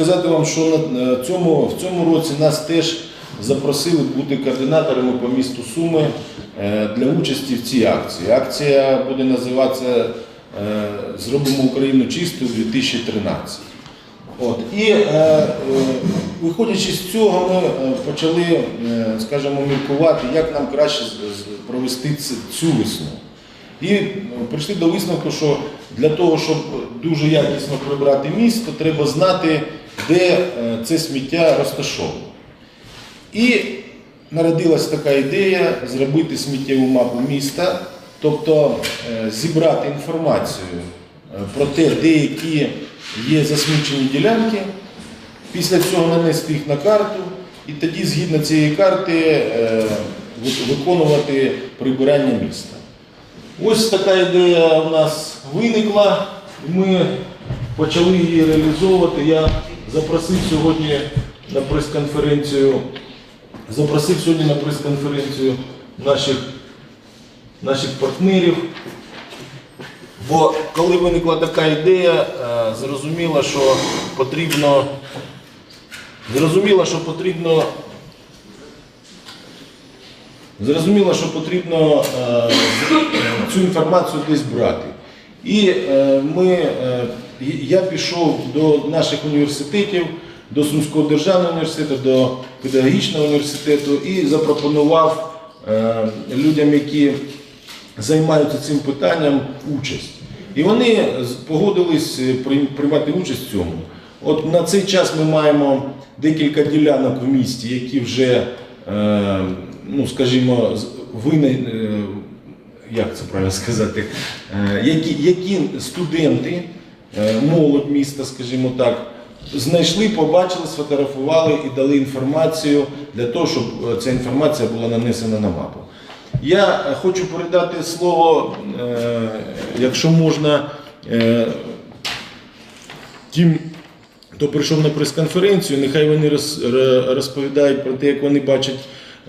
сказати вам, що на е, цьому, в цьому році нас теж запросили бути координаторами по місту Суми е, для участі в цій акції. Акція буде називатися е, Зробимо Україну чистою 2013. От. І виходячи з цього, ми почали, скажімо, міркувати, як нам краще провести цю весну. І прийшли до висновку, що для того, щоб дуже якісно прибрати місто, треба знати, де е, це сміття розташоване. І народилась така ідея зробити сміттєву мапу міста, тобто е, зібрати інформацію е, про те, де які є засмічені ділянки, після цього нанести їх на карту, і тоді, згідно цієї карти, виконувати прибирання міста. Ось така ідея у нас виникла, ми почали її реалізовувати. Запросив сьогодні на прес-конференцію, запросив сьогодні на прес-конференцію наших, наших партнерів. Бо коли виникла така ідея, е, зрозуміло, що потрібно, зрозуміло, що потрібно Зрозуміло, що потрібно е, цю інформацію десь брати. І е, ми, е, я пішов до наших університетів, до Сумського державного університету, до педагогічного університету і запропонував е, людям, які займаються цим питанням, участь. І вони погодились е, приймати участь в цьому. От на цей час ми маємо декілька ділянок в місті, які вже, е, ну скажімо, е, як це правильно сказати, які, які студенти, молодь міста, скажімо так, знайшли, побачили, сфотографували і дали інформацію для того, щоб е, ця інформація була нанесена на мапу. Я е, хочу передати слово, е, якщо можна, е, тим, хто прийшов на прес-конференцію, нехай вони роз- розповідають про те, як вони бачать,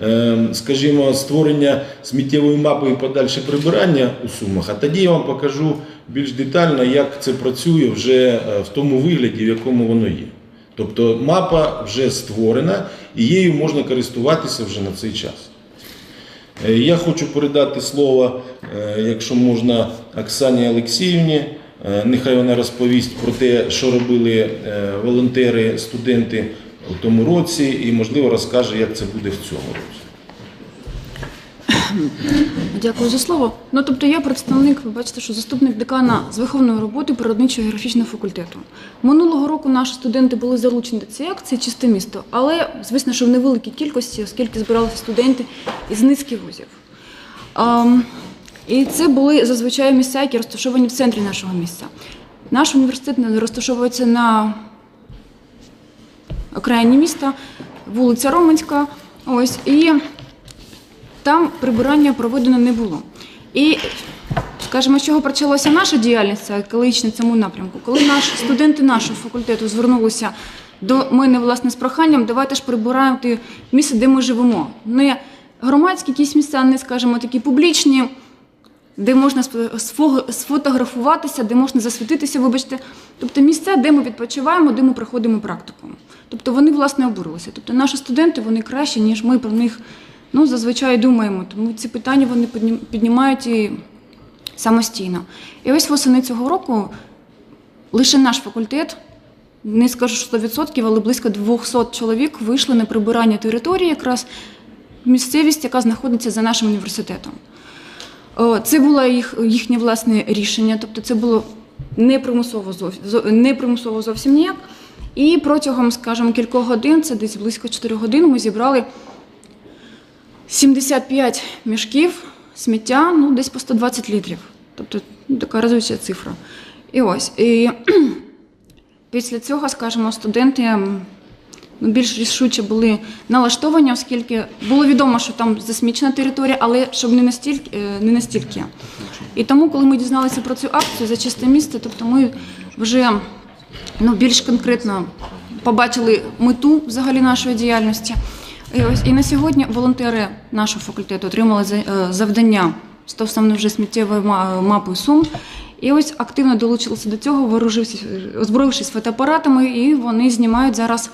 е, скажімо, створення сміттєвої мапи і подальше прибирання у Сумах. А тоді я вам покажу більш детально, як це працює вже е, в тому вигляді, в якому воно є. Тобто мапа вже створена і її можна користуватися вже на цей час. Е, Я хочу передати слово, е, якщо можна, Оксані Олексіївні. Нехай вона розповість про те, що робили волонтери, студенти у тому році, і, можливо, розкаже, як це буде в цьому році. Дякую за слово. Ну тобто я представник, ви бачите, що заступник декана з виховної роботи природничого і графічного факультету. Минулого року наші студенти були залучені до цієї акції чисте місто, але звісно, що в невеликій кількості, оскільки збиралися студенти із низки вузів. І це були зазвичай місця, які розташовані в центрі нашого місця. Наш університет розташовується на окраїні міста, вулиця Романська. Ось і там прибирання проведено не було. І скажімо, з чого почалася наша діяльність екологічна в цьому напрямку, коли наші студенти нашого факультету звернулися до мене власне з проханням, давайте ж прибираємо те місце, де ми живемо. Не громадські якісь місця, не скажімо, такі публічні, де можна сфо- сфо- сфотографуватися, де можна засвітитися, вибачте. Тобто місця, де ми відпочиваємо, де ми проходимо практику. Тобто вони, власне, обурилися. Тобто наші студенти вони кращі, ніж ми про них ну, зазвичай думаємо. Тому ці питання вони піднімають і самостійно. І ось восени цього року лише наш факультет, не скажу 100%, але близько 200 чоловік вийшли на прибирання території, якраз місцевість, яка знаходиться за нашим університетом. Це було їх, їхнє власне рішення, тобто це було не примусово зовсім, не примусово зовсім ніяк. І протягом, скажімо, кількох годин, це десь близько 4 годин, ми зібрали 75 мішків сміття, ну десь по 120 літрів. Тобто ну, така разюча цифра. І ось. І після цього, скажімо, студенти ну, більш рішуче були налаштовані, оскільки було відомо, що там засмічена територія, але щоб не настільки, е, не настільки. І тому, коли ми дізналися про цю акцію за чисте місце, тобто ми вже ну, більш конкретно побачили мету взагалі нашої діяльності. І, ось, і на сьогодні волонтери нашого факультету отримали е, завдання стосовно вже сміттєвої ма- мапи Сум. І ось активно долучилися до цього, вооружившись, озброївшись фотоапаратами, і вони знімають зараз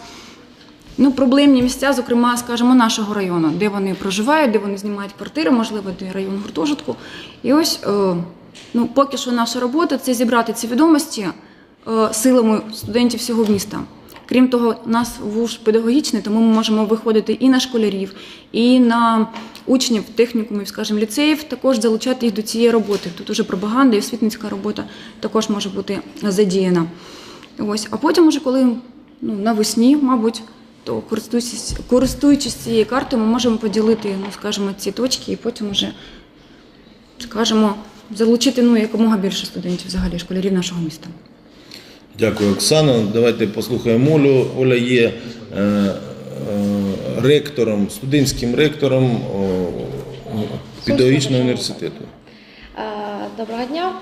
ну, проблемні місця, зокрема, скажімо, нашого району, де вони проживають, де вони знімають квартири, можливо, де район гуртожитку. І ось е, ну, поки що наша робота це зібрати ці відомості е, силами студентів всього міста. Крім того, у нас вуз педагогічний, тому ми можемо виходити і на школярів, і на учнів технікумів, скажімо, ліцеїв, також залучати їх до цієї роботи. Тут уже пропаганда і освітницька робота також може бути задіяна. Ось, а потім, уже коли ну, навесні, мабуть, то користуючись, користуючись цією картою, ми можемо поділити, ну, скажімо, ці точки і потім уже, скажімо, залучити ну, якомога більше студентів взагалі, школярів нашого міста. Дякую, Оксана. Давайте послухаємо Олю. Оля є е, е, ректором, студентським ректором педагогічного університету. Е, Доброго дня.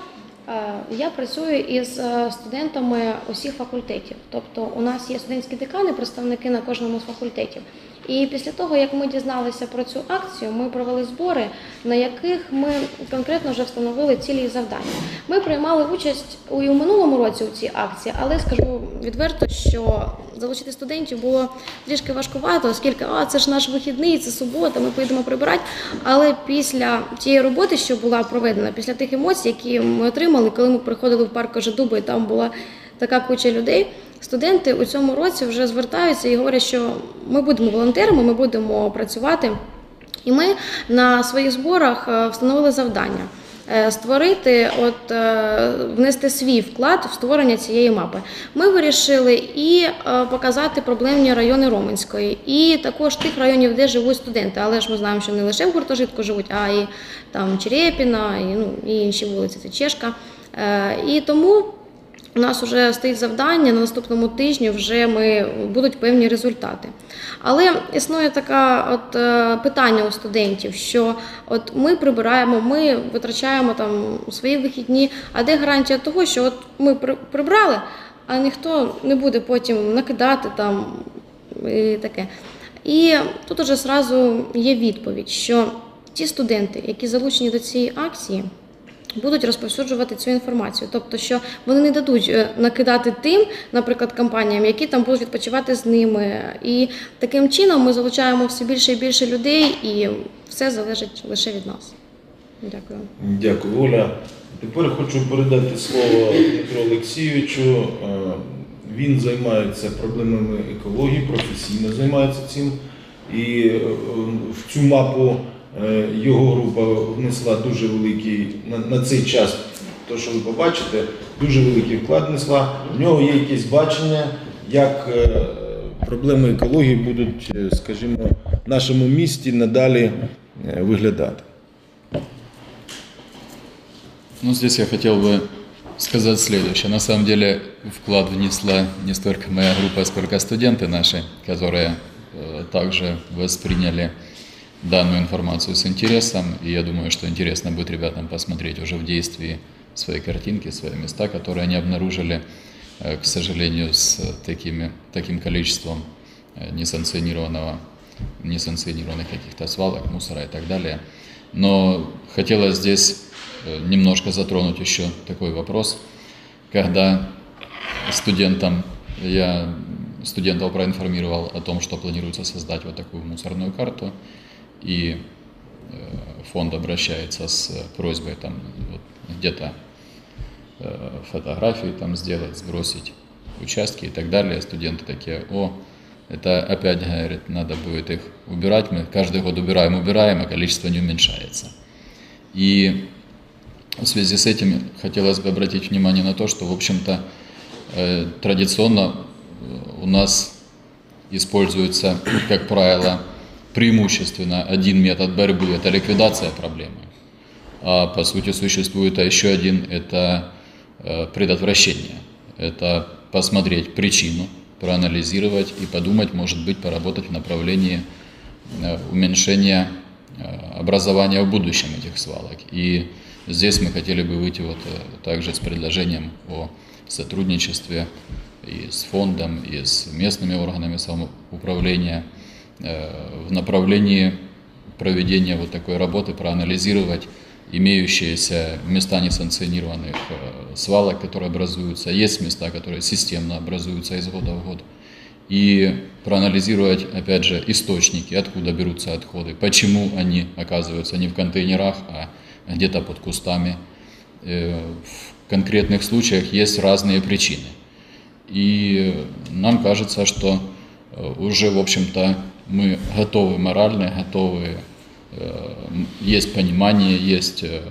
Я працюю із студентами усіх факультетів. Тобто у нас є студентські декани, представники на кожному з факультетів. І після того, як ми дізналися про цю акцію, ми провели збори, на яких ми конкретно вже встановили цілі і завдання. Ми приймали участь у і у минулому році у цій акції, але скажу відверто, що залучити студентів було трішки важкувато, оскільки а це ж наш вихідний, це субота, ми поїдемо прибирати. Але після тієї роботи, що була проведена, після тих емоцій, які ми отримали, коли ми приходили в парк Кожедуба, і там була така куча людей. Студенти у цьому році вже звертаються і говорять, що ми будемо волонтерами, ми будемо працювати. І ми на своїх зборах е, встановили завдання е, створити, от е, внести свій вклад в створення цієї мапи. Ми вирішили і показати проблемні райони Роменської, і також тих районів, де живуть студенти. Але ж ми знаємо, що не лише в гуртожитку живуть, а і там Черепіна, і, ну, і інші вулиці, це Чешка. І тому у нас вже стоїть завдання на наступному тижні. Вже ми будуть певні результати. Але існує така от е, питання у студентів, що от ми прибираємо, ми витрачаємо там свої вихідні. А де гарантія того, що от ми при- прибрали, а ніхто не буде потім накидати там і таке. І тут уже зразу є відповідь, що ті студенти, які залучені до цієї акції, будуть розповсюджувати цю інформацію. Тобто, що вони не дадуть е, накидати тим, наприклад, компаніям, які там будуть відпочивати з ними. І таким чином ми залучаємо все більше і більше людей, і все залежить лише від нас. Дякую. Дякую, Оля. Тепер хочу передати слово Дмитру Олексійовичу. Е, Він займається проблемами екології, професійно займається цим. І е, в цю мапу його група внесла дуже великий на, на цей час, то що ви побачите, дуже великий вклад внесла. В нього є якесь бачення, як е, проблеми екології будуть, е, скажімо, в нашому місті надалі е, виглядати. Ну, здесь я хотел бы сказать следующее. На самом деле вклад внесла не столько моя группа, сколько студенты наши, которые э, также восприняли данную информацию с интересом. И я думаю, что интересно будет ребятам посмотреть уже в действии свои картинки, свои места, которые они обнаружили, э, к сожалению, с такими, таким количеством э, несанкционированного, несанкционированных каких-то свалок, мусора и так далее. Но хотелось здесь э, немножко затронуть еще такой вопрос, когда студентам я студентов проинформировал о том, что планируется создать вот такую мусорную карту, и э, фонд обращается с просьбой там вот где-то э, фотографии там сделать, сбросить участки и так далее. Студенты такие, о, это опять, говорит, надо будет их убирать. Мы каждый год убираем, убираем, а количество не уменьшается. И в связи с этим хотелось бы обратить внимание на то, что, в общем-то, э, традиционно э, у нас используется, как правило, преимущественно один метод борьбы – это ликвидация проблемы. А по сути существует еще один – это э, предотвращение. Это посмотреть причину, проанализировать и подумать, может быть, поработать в направлении э, уменьшения э, образования в будущем этих свалок. И здесь мы хотели бы выйти вот также с предложением о сотрудничестве и с фондом, и с местными органами самоуправления в направлении проведения вот такой работы, проанализировать имеющиеся места несанкционированных э, свалок, которые образуются, есть места, которые системно образуются из года в год. И проанализировать, опять же, источники, откуда берутся отходы, почему они оказываются не в контейнерах, а где-то под кустами. Э, В конкретных случаях есть разные причины. И нам кажется, что э, уже, в общем-то, мы готовы морально, готовы, э, есть понимание, есть, э,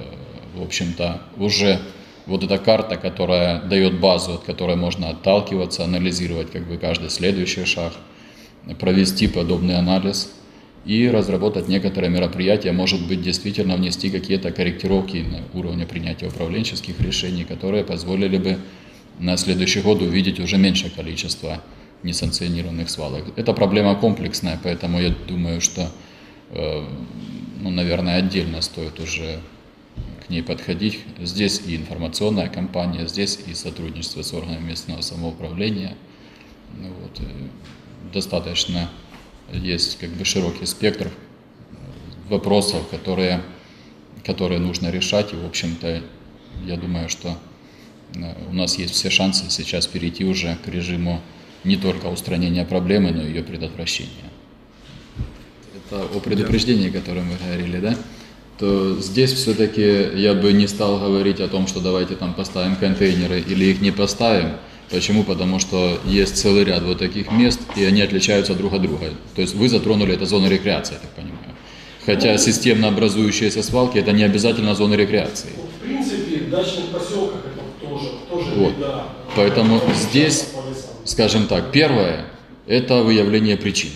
в общем-то, уже вот эта карта, которая дает базу, от которой можно отталкиваться, анализировать как бы каждый следующий шаг, провести подобный анализ и разработать некоторые мероприятия, может быть, действительно внести какие-то корректировки на уровне принятия управленческих решений, которые позволили бы на следующий год увидеть уже меньшее количество несанкционированных свалок. Это проблема комплексная, поэтому я думаю, что, э, ну, наверное, отдельно стоит уже к ней подходить. Здесь и информационная кампания, здесь и сотрудничество с органами местного самоуправления. Ну вот, э, достаточно есть как бы широкий спектр вопросов, которые, которые нужно решать. И, в общем-то, я думаю, что э, у нас есть все шансы сейчас перейти уже к режиму не только устранения проблемы, но и ее предотвращения. Это о предупреждении, о котором вы говорили, да? То здесь все-таки я бы не стал говорить о том, что давайте там поставим контейнеры или их не поставим. Почему? Потому что есть целый ряд вот таких мест, и они отличаются друг от друга. То есть вы затронули это зону рекреации, я так понимаю. Хотя системно образующиеся свалки это не обязательно зоны рекреации. В принципе, в дачных поселках это тоже, тоже Вот. беда. Поэтому По здесь. Скажем так, первое – это выявление причины.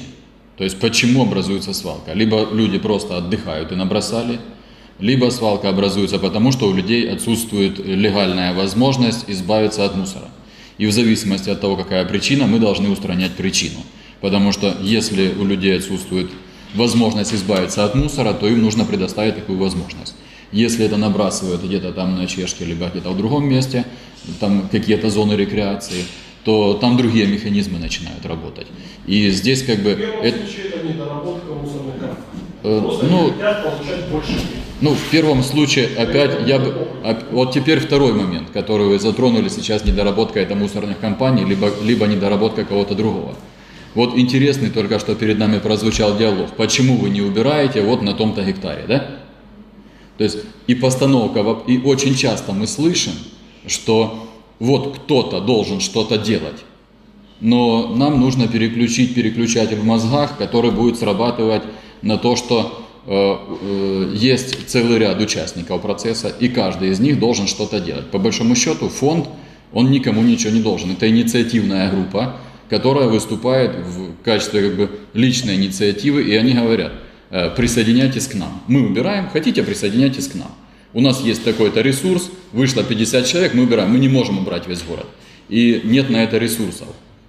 То есть почему образуется свалка. Либо люди просто отдыхают и набросали, либо свалка образуется потому, что у людей отсутствует легальная возможность избавиться от мусора. И в зависимости от того, какая причина, мы должны устранять причину. Потому что если у людей отсутствует возможность избавиться от мусора, то им нужно предоставить такую возможность. Если это набрасывают где-то там на чешке, либо где-то в другом месте, там какие-то зоны рекреации, то там другие механизмы начинают работать. И здесь как бы... В первом это- случае это недоработка мусорных. Э, ну, больше. Ну, в первом случае, опять, я бы... оп- Вот теперь второй момент, который вы затронули сейчас, недоработка это мусорных компаний, либо, либо недоработка кого-то другого. Вот интересный только что перед нами прозвучал диалог. Почему вы не убираете вот на том-то гектаре, да? То есть и постановка, и очень часто мы слышим, что вот кто-то должен что-то делать, но нам нужно переключить переключатель в мозгах, который будет срабатывать на то, что э, э, есть целый ряд участников процесса, и каждый из них должен что-то делать. По большому счету фонд, он никому ничего не должен. Это инициативная группа, которая выступает в качестве как бы личной инициативы, и они говорят, э, присоединяйтесь к нам. Мы убираем, хотите, присоединяйтесь к нам. У нас есть такой-то ресурс, вышло 50 человек, мы убираем. Мы не можем убрать весь город. И нет на это ресурсов.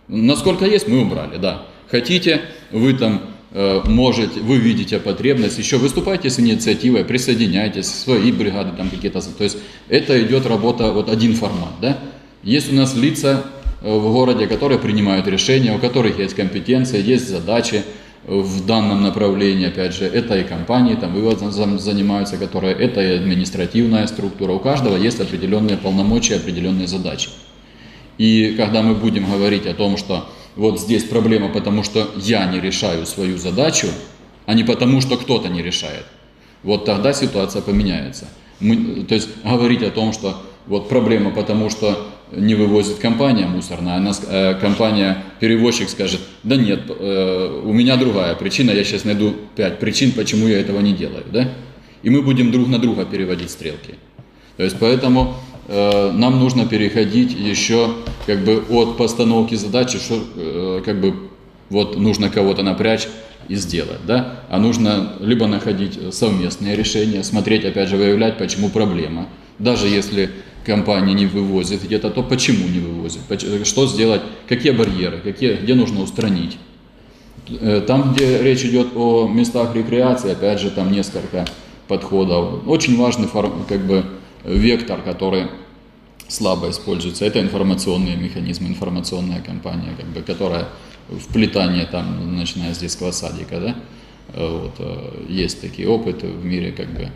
Насколько есть, мы убрали, да. Хотите, вы там э, можете, вы видите потребность, еще выступайте с инициативой, присоединяйтесь, свои бригады там какие-то. То есть это идет работа, вот один формат, да. Есть у нас лица э, в городе, которые принимают решения, у которых есть компетенция, есть задачи в данном направлении, опять же, это и компании, там выводом занимаются, которые, это и административная структура, у каждого есть определенные полномочия, определенные задачи. И когда мы будем говорить о том, что вот здесь проблема, потому что я не решаю свою задачу, а не потому, что кто-то не решает, вот тогда ситуация поменяется. Мы, то есть говорить о том, что вот проблема, потому что не вывозит компания мусорная, она, э, компания-перевозчик скажет, да нет, э, у меня другая причина, я сейчас найду пять причин, почему я этого не делаю, да? И мы будем друг на друга переводить стрелки. То есть поэтому э, нам нужно переходить еще как бы от постановки задачи, что как бы вот нужно кого-то напрячь и сделать, да, а нужно либо находить совместные решения, смотреть, опять же, выявлять, почему проблема. Даже если компания не вывозит где-то, то почему не вывозит, что сделать, какие барьеры, какие, где нужно устранить. Э, Там, где речь идет о местах рекреации, опять же, там несколько подходов. Очень важный как бы, вектор, который слабо используется, это информационные механизмы, информационная кампания, как бы, которая вплетание там, начиная с детского садика, да, Э, вот, э, есть такие опыты в мире, как бы,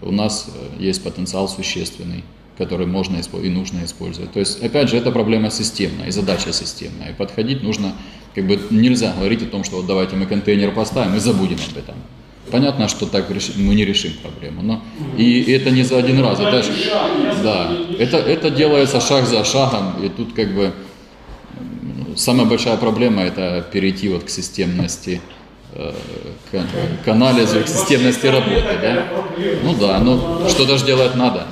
у нас есть потенциал существенный, который можно и нужно использовать. То есть, опять же, это проблема системная и задача системная. И подходить нужно, как бы нельзя говорить о том, что вот давайте мы контейнер поставим и забудем об этом. Понятно, что так мы не решим проблему, но и это не за один раз. Это, да, это, это делается шаг за шагом, и тут как бы самая большая проблема это перейти вот к системности, э, к, к анализу, к системности работы. Да? Ну да, но что-то же делать надо.